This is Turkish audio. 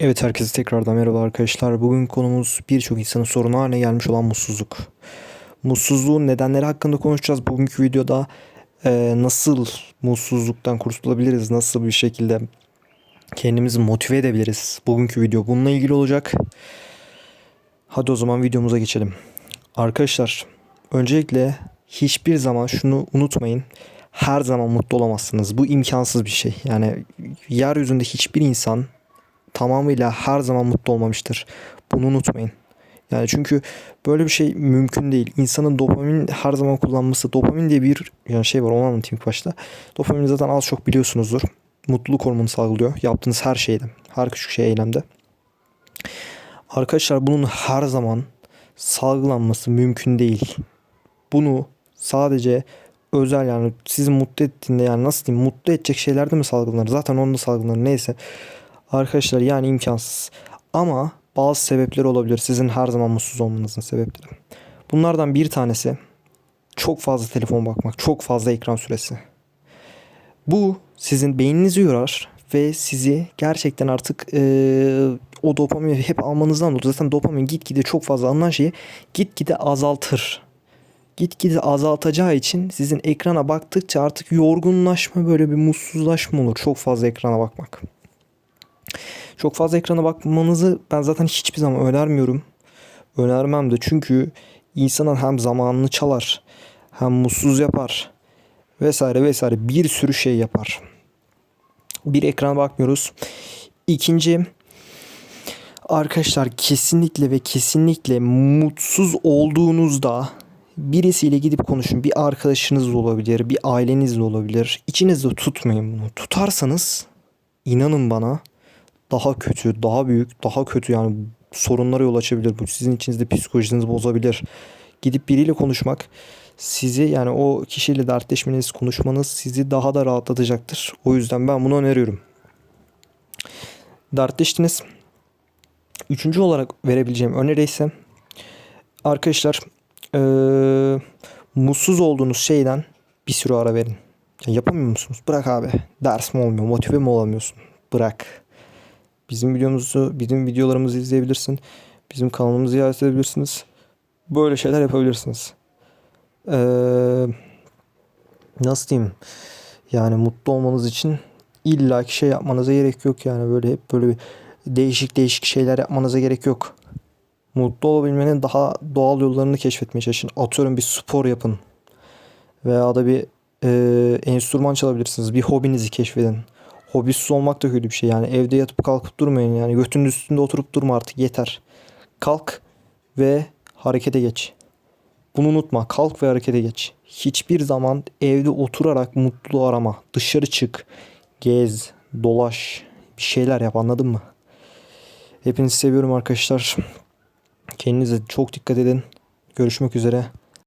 Evet herkese tekrardan merhaba arkadaşlar. Bugün konumuz birçok insanın sorunu haline gelmiş olan mutsuzluk. Mutsuzluğun nedenleri hakkında konuşacağız. Bugünkü videoda e, nasıl mutsuzluktan kurtulabiliriz, nasıl bir şekilde kendimizi motive edebiliriz. Bugünkü video bununla ilgili olacak. Hadi o zaman videomuza geçelim. Arkadaşlar öncelikle hiçbir zaman şunu unutmayın. Her zaman mutlu olamazsınız. Bu imkansız bir şey. Yani yeryüzünde hiçbir insan tamamıyla her zaman mutlu olmamıştır. Bunu unutmayın. Yani çünkü böyle bir şey mümkün değil. İnsanın dopamin her zaman kullanması. Dopamin diye bir yani şey var onu anlatayım başta. Dopamin zaten az çok biliyorsunuzdur. Mutluluk hormonu salgılıyor. Yaptığınız her şeyde. Her küçük şey eylemde. Arkadaşlar bunun her zaman salgılanması mümkün değil. Bunu sadece özel yani sizi mutlu ettiğinde yani nasıl diyeyim mutlu edecek şeylerde mi salgılanır? Zaten onda salgılanır neyse. Arkadaşlar yani imkansız. Ama bazı sebepleri olabilir. Sizin her zaman mutsuz olmanızın sebepleri. Bunlardan bir tanesi çok fazla telefon bakmak, çok fazla ekran süresi. Bu sizin beyninizi yorar ve sizi gerçekten artık eee, o dopamini hep almanızdan dolayı zaten dopamin gitgide çok fazla alınan şeyi gitgide azaltır. Gitgide azaltacağı için sizin ekrana baktıkça artık yorgunlaşma böyle bir mutsuzlaşma olur. Çok fazla ekrana bakmak. Çok fazla ekrana bakmanızı ben zaten hiçbir zaman önermiyorum. Önermem de çünkü insanın hem zamanını çalar hem mutsuz yapar vesaire vesaire bir sürü şey yapar. Bir ekrana bakmıyoruz. İkinci arkadaşlar kesinlikle ve kesinlikle mutsuz olduğunuzda birisiyle gidip konuşun. Bir arkadaşınız da olabilir, bir aileniz olabilir. İçinizde tutmayın bunu. Tutarsanız inanın bana daha kötü, daha büyük, daha kötü yani sorunlara yol açabilir. Bu sizin içinizde psikolojinizi bozabilir. Gidip biriyle konuşmak sizi yani o kişiyle dertleşmeniz, konuşmanız sizi daha da rahatlatacaktır. O yüzden ben bunu öneriyorum. Dertleştiniz. Üçüncü olarak verebileceğim öneri ise arkadaşlar eee, mutsuz olduğunuz şeyden bir süre ara verin. Ya yapamıyor musunuz? Bırak abi. Ders mi olmuyor? Motive mi olamıyorsun? Bırak. Bizim videomuzu, bizim videolarımızı izleyebilirsin. Bizim kanalımızı ziyaret edebilirsiniz. Böyle şeyler yapabilirsiniz. Ee, nasıl diyeyim? Yani mutlu olmanız için illaki şey yapmanıza gerek yok yani böyle hep böyle bir değişik değişik şeyler yapmanıza gerek yok. Mutlu olabilmenin daha doğal yollarını keşfetmeye çalışın. Atıyorum bir spor yapın. Veya da bir e, enstrüman çalabilirsiniz. Bir hobinizi keşfedin. Hobisiz olmak da kötü bir şey. Yani evde yatıp kalkıp durmayın. Yani götünün üstünde oturup durma artık yeter. Kalk ve harekete geç. Bunu unutma. Kalk ve harekete geç. Hiçbir zaman evde oturarak mutluluğu arama. Dışarı çık. Gez. Dolaş. Bir şeyler yap anladın mı? Hepinizi seviyorum arkadaşlar. Kendinize çok dikkat edin. Görüşmek üzere.